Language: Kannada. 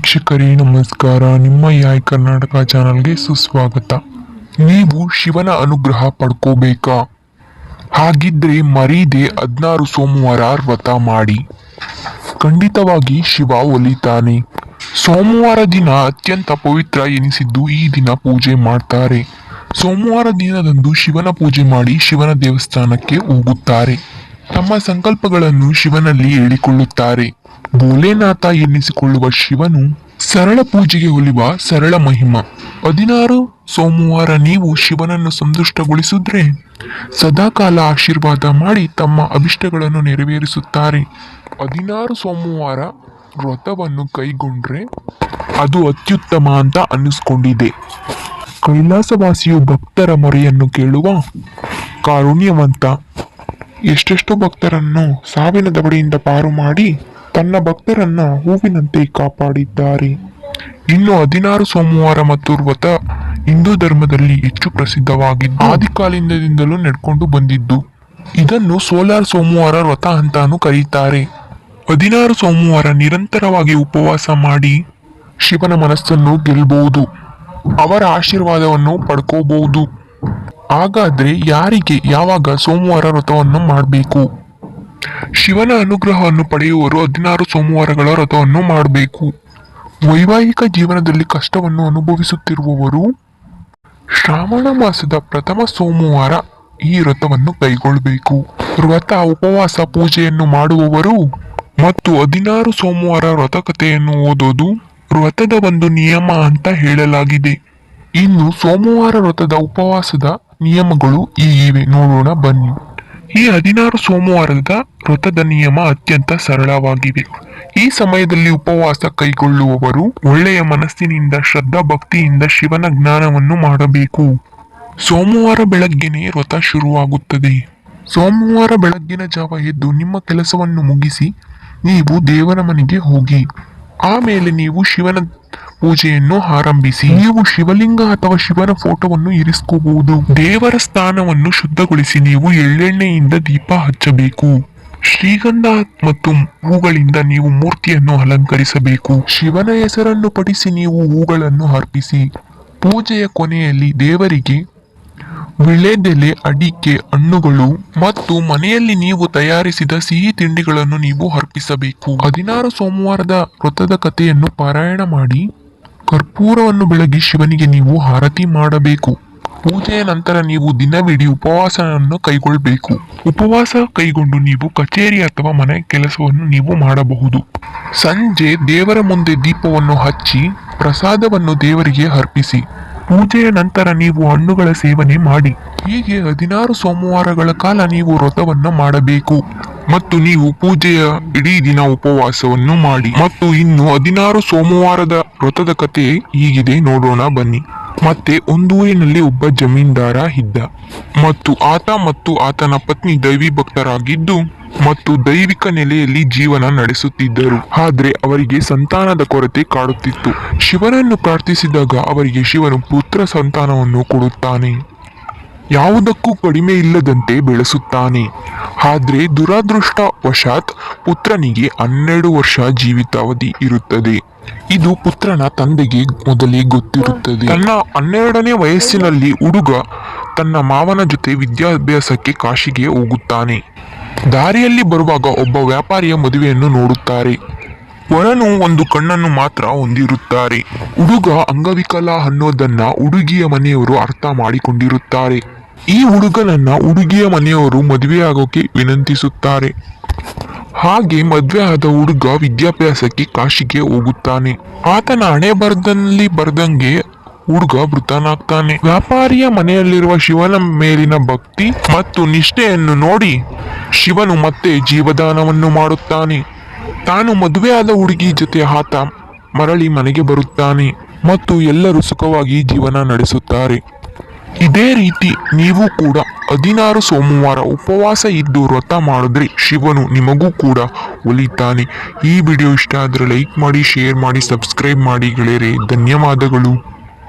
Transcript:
ವೀಕ್ಷಕರೇ, ನಮಸ್ಕಾರ. ನಿಮ್ಮ ಯಾಯ್ ಕರ್ನಾಟಕ ಚಾನಲ್ಗೆ ಸುಸ್ವಾಗತ. ನೀವು ಶಿವನ ಅನುಗ್ರಹ ಪಡ್ಕೋಬೇಕಾ? ಹಾಗಿದ್ರೆ ಮರೀದೆ ಹದಿನಾರು ಸೋಮವಾರ ವ್ರತ ಮಾಡಿ. ಖಂಡಿತವಾಗಿ ಶಿವ ಒಲಿತಾನೆ. ಸೋಮವಾರ ದಿನ ಅತ್ಯಂತ ಪವಿತ್ರ ಎನಿಸಿದ್ದು ಈ ದಿನ ಪೂಜೆ ಮಾಡ್ತಾರೆ. ಸೋಮವಾರ ದಿನದಂದು ಶಿವನ ಪೂಜೆ ಮಾಡಿ ಶಿವನ ದೇವಸ್ಥಾನಕ್ಕೆ ಹೋಗುತ್ತಾರೆ. ತಮ್ಮ ಸಂಕಲ್ಪಗಳನ್ನು ಶಿವನಲ್ಲಿ ಹೇಳಿಕೊಳ್ಳುತ್ತಾರೆ. ಭೋಲೆನಾಥ ಎನ್ನಿಸಿಕೊಳ್ಳುವ ಶಿವನು ಸರಳ ಪೂಜೆಗೆ ಒಲಿವ ಸರಳ ಮಹಿಮ. ಹದಿನಾರು ಸೋಮವಾರ ನೀವು ಶಿವನನ್ನು ಸಂತುಷ್ಟಗೊಳಿಸಿದ್ರೆ ಸದಾಕಾಲ ಆಶೀರ್ವಾದ ಮಾಡಿ ತಮ್ಮ ಅಭಿಷ್ಟಗಳನ್ನು ನೆರವೇರಿಸುತ್ತಾರೆ. ಹದಿನಾರು ಸೋಮವಾರ ವ್ರತವನ್ನು ಕೈಗೊಂಡ್ರೆ ಅದು ಅತ್ಯುತ್ತಮ ಅಂತ ಅನ್ನಿಸ್ಕೊಂಡಿದೆ. ಕೈಲಾಸವಾಸಿಯು ಭಕ್ತರ ಮೊರೆಯನ್ನು ಕೇಳುವ ಕಾರುಣ್ಯವಂತ. ಎಷ್ಟೆಷ್ಟೋ ಭಕ್ತರನ್ನು ಸಾವಿನ ದವಡೆಯಿಂದ ಪಾರು ಮಾಡಿ ತನ್ನ ಭಕ್ತರನ್ನ ಹೂವಿನಂತೆ ಕಾಪಾಡಿದ್ದಾರೆ. ಇನ್ನು ಹದಿನಾರು ಸೋಮವಾರ ಮತ್ತು ವ್ರತ ಹಿಂದೂ ಧರ್ಮದಲ್ಲಿ ಹೆಚ್ಚು ಪ್ರಸಿದ್ಧವಾಗಿದ್ದು, ಆದಿಕಾಲಿಂದದಿಂದಲೂ ನಡ್ಕೊಂಡು ಬಂದಿದ್ದು. ಇದನ್ನು ಸೋಲಾರ್ ಸೋಮವಾರ ವ್ರತ ಅಂತಾನು ಕರೀತಾರೆ. ಹದಿನಾರು ಸೋಮವಾರ ನಿರಂತರವಾಗಿ ಉಪವಾಸ ಮಾಡಿ ಶಿವನ ಮನಸ್ಸನ್ನು ಗೆಲ್ಲಬಹುದು. ಅವರ ಆಶೀರ್ವಾದವನ್ನು ಪಡ್ಕೋಬಹುದು. ಹಾಗಾದ್ರೆ ಯಾರಿಗೆ ಯಾವಾಗ ಸೋಮವಾರ ವ್ರತವನ್ನು ಮಾಡಬೇಕು? ಶಿವನ ಅನುಗ್ರಹವನ್ನು ಪಡೆಯುವವರು ಹದಿನಾರು ಸೋಮವಾರಗಳ ವ್ರತವನ್ನು ಮಾಡಬೇಕು. ವೈವಾಹಿಕ ಜೀವನದಲ್ಲಿ ಕಷ್ಟವನ್ನು ಅನುಭವಿಸುತ್ತಿರುವವರು ಶ್ರಾವಣ ಮಾಸದ ಪ್ರಥಮ ಸೋಮವಾರ ಈ ವ್ರತವನ್ನು ಕೈಗೊಳ್ಳಬೇಕು. ವ್ರತ, ಉಪವಾಸ, ಪೂಜೆಯನ್ನು ಮಾಡುವವರು ಮತ್ತು ಹದಿನಾರು ಸೋಮವಾರ ವ್ರತಕಥೆಯನ್ನು ಓದೋದು ವ್ರತದ ಒಂದು ನಿಯಮ ಅಂತ ಹೇಳಲಾಗಿದೆ. ಇನ್ನು ಸೋಮವಾರ ವ್ರತದ, ಉಪವಾಸದ ನಿಯಮಗಳು ಈಗಿವೆ. ನೋಡೋಣ ಬನ್ನಿ. ಈ ಹದಿನಾರು ಸೋಮವಾರದ ವ್ರತದ ನಿಯಮ ಅತ್ಯಂತ ಸರಳವಾಗಿವೆ. ಈ ಸಮಯದಲ್ಲಿ ಉಪವಾಸ ಕೈಗೊಳ್ಳುವವರು ಒಳ್ಳೆಯ ಮನಸ್ಸಿನಿಂದ ಶ್ರದ್ಧಾ ಭಕ್ತಿಯಿಂದ ಶಿವನ ಜ್ಞಾನವನ್ನು ಮಾಡಬೇಕು. ಸೋಮವಾರ ಬೆಳಗ್ಗೆನೇ ವ್ರತ ಶುರುವಾಗುತ್ತದೆ. ಸೋಮವಾರ ಬೆಳಗ್ಗಿನ ಜಾವ ಎದ್ದು ನಿಮ್ಮ ಕೆಲಸವನ್ನು ಮುಗಿಸಿ ನೀವು ದೇವರ ಮನೆಗೆ ಹೋಗಿ, ಆಮೇಲೆ ನೀವು ಶಿವನ ಪೂಜೆಯನ್ನು ಆರಂಭಿಸಿ. ನೀವು ಶಿವಲಿಂಗ ಅಥವಾ ಶಿವನ ಫೋಟೋವನ್ನು ಇರಿಸ್ಕೋಬಹುದು. ದೇವರ ಸ್ಥಾನವನ್ನು ಶುದ್ಧಗೊಳಿಸಿ ನೀವು ಎಳ್ಳೆಣ್ಣೆಯಿಂದ ದೀಪ ಹಚ್ಚಬೇಕು. ಶ್ರೀಗಂಧ ಮತ್ತು ಹೂಗಳಿಂದ ನೀವು ಮೂರ್ತಿಯನ್ನು ಅಲಂಕರಿಸಬೇಕು. ಶಿವನ ಹೆಸರನ್ನು ಪಡಿಸಿ ನೀವು ಹೂಗಳನ್ನು ಅರ್ಪಿಸಿ. ಪೂಜೆಯ ಕೊನೆಯಲ್ಲಿ ದೇವರಿಗೆ ವಿಳೆದೆಲೆ ಅಡಿಕೆ, ಹಣ್ಣುಗಳು ಮತ್ತು ಮನೆಯಲ್ಲಿ ನೀವು ತಯಾರಿಸಿದ ಸಿಹಿ ತಿಂಡಿಗಳನ್ನು ನೀವು ಅರ್ಪಿಸಬೇಕು. ಹದಿನಾರು ಸೋಮವಾರದ ವ್ರತದ ಕಥೆಯನ್ನು ಪಾರಾಯಣ ಮಾಡಿ, ಕರ್ಪೂರವನ್ನು ಬೆಳಗಿ ಶಿವನಿಗೆ ನೀವು ಆರತಿ ಮಾಡಬೇಕು. ಪೂಜೆಯ ನಂತರ ನೀವು ದಿನವಿಡೀ ಉಪವಾಸವನ್ನು ಕೈಗೊಳ್ಳಬೇಕು. ಉಪವಾಸ ಕೈಗೊಂಡು ನೀವು ಕಚೇರಿ ಅಥವಾ ಮನೆ ಕೆಲಸವನ್ನು ನೀವು ಮಾಡಬಹುದು. ಸಂಜೆ ದೇವರ ಮುಂದೆ ದೀಪವನ್ನು ಹಚ್ಚಿ, ಪ್ರಸಾದವನ್ನು ದೇವರಿಗೆ ಅರ್ಪಿಸಿ. ಪೂಜೆಯ ನಂತರ ನೀವು ಹಣ್ಣುಗಳ ಸೇವನೆ ಮಾಡಿ. ಹೀಗೆ ಹದಿನಾರು ಸೋಮವಾರಗಳ ಕಾಲ ನೀವು ವ್ರತವನ್ನು ಮಾಡಬೇಕು. ಮತ್ತು ನೀವು ಪೂಜೆಯ ಇಡೀ ದಿನ ಉಪವಾಸವನ್ನು ಮಾಡಿ. ಮತ್ತು ಇನ್ನು ಹದಿನಾರು ಸೋಮವಾರದ ವ್ರತದ ಕಥೆ ಹೀಗಿದೆ. ನೋಡೋಣ ಬನ್ನಿ. ಮತ್ತೆ ಒಂದೂರಿನಲ್ಲಿ ಒಬ್ಬ ಜಮೀನ್ದಾರ ಇದ್ದ. ಮತ್ತು ಆತ ಮತ್ತು ಆತನ ಪತ್ನಿ ದೈವಿ ಭಕ್ತರಾಗಿದ್ದು ಮತ್ತು ದೈವಿಕ ನೆಲೆಯಲ್ಲಿ ಜೀವನ ನಡೆಸುತ್ತಿದ್ದರು. ಆದ್ರೆ ಅವರಿಗೆ ಸಂತಾನದ ಕೊರತೆ ಕಾಡುತ್ತಿತ್ತು. ಶಿವನನ್ನು ಪ್ರಾರ್ಥಿಸಿದಾಗ ಅವರಿಗೆ ಶಿವನು ಪುತ್ರ ಸಂತಾನವನ್ನು ಕೊಡುತ್ತಾನೆ. ಯಾವುದಕ್ಕೂ ಕಡಿಮೆ ಇಲ್ಲದಂತೆ ಬೆಳೆಸುತ್ತಾನೆ. ಆದ್ರೆ ದುರಾದೃಷ್ಟವಶಾತ್ ಪುತ್ರನಿಗೆ ಹನ್ನೆರಡು ವರ್ಷ ಜೀವಿತಾವಧಿ ಇರುತ್ತದೆ. ಇದು ಪುತ್ರನ ತಂದೆಗೆ ಮೊದಲೇ ಗೊತ್ತಿರುತ್ತದೆ. ತನ್ನ ಹನ್ನೆರಡನೇ ವಯಸ್ಸಿನಲ್ಲಿ ಹುಡುಗ ತನ್ನ ಮಾವನ ಜೊತೆ ವಿದ್ಯಾಭ್ಯಾಸಕ್ಕೆ ಕಾಶಿಗೆ ಹೋಗುತ್ತಾನೆ. ದಾರಿಯಲ್ಲಿ ಬರುವಾಗ ಒಬ್ಬ ವ್ಯಾಪಾರಿಯ ಮದುವೆಯನ್ನು ನೋಡುತ್ತಾರೆ. ವರನು ಒಂದು ಕಣ್ಣನ್ನು ಮಾತ್ರ ಹೊಂದಿರುತ್ತಾರೆ. ಹುಡುಗ ಅಂಗವಿಕಲ ಅನ್ನೋದನ್ನ ಹುಡುಗಿಯ ಮನೆಯವರು ಅರ್ಥ ಮಾಡಿಕೊಂಡಿರುತ್ತಾರೆ. ಈ ಹುಡುಗನನ್ನ ಹುಡುಗಿಯ ಮನೆಯವರು ಮದುವೆಯಾಗೋಕೆ ವಿನಂತಿಸುತ್ತಾರೆ. ಹಾಗೆ ಮದುವೆ ಆದ ಹುಡುಗ ವಿದ್ಯಾಭ್ಯಾಸಕ್ಕೆ ಕಾಶಿಗೆ ಹೋಗುತ್ತಾನೆ. ಆತನ ಹಣೆ ಬರದಲ್ಲಿ ಬರ್ದಂಗೆ ಹುಡುಗ ಮೃತನಾಗ್ತಾನೆ ವ್ಯಾಪಾರಿಯ ಮನೆಯಲ್ಲಿರುವ ಶಿವನ ಮೇಲಿನ ಭಕ್ತಿ ಮತ್ತು ನಿಷ್ಠೆಯನ್ನು ನೋಡಿ ಶಿವನು ಮತ್ತೆ ಜೀವದಾನವನ್ನು ಮಾಡುತ್ತಾನೆ. ತಾನು ಮದುವೆಯಾದ ಹುಡುಗಿ ಜೊತೆ ಆತ ಮರಳಿ ಮನೆಗೆ ಬರುತ್ತಾನೆ ಮತ್ತು ಎಲ್ಲರೂ ಸುಖವಾಗಿ ಜೀವನ ನಡೆಸುತ್ತಾರೆ. ಇದೇ ರೀತಿ ನೀವು ಕೂಡ ಹದಿನಾರು ಸೋಮವಾರ ಉಪವಾಸ ಇದ್ದು ವ್ರತ ಮಾಡಿದ್ರೆ ಶಿವನು ನಿಮಗೂ ಕೂಡ ಒಲಿತಾನೆ. ಈ ವಿಡಿಯೋ ಇಷ್ಟ ಆದರೆ ಲೈಕ್ ಮಾಡಿ, ಶೇರ್ ಮಾಡಿ, ಸಬ್ಸ್ಕ್ರೈಬ್ ಮಾಡಿ ಗೆಳೆಯರೆ. ಧನ್ಯವಾದಗಳು.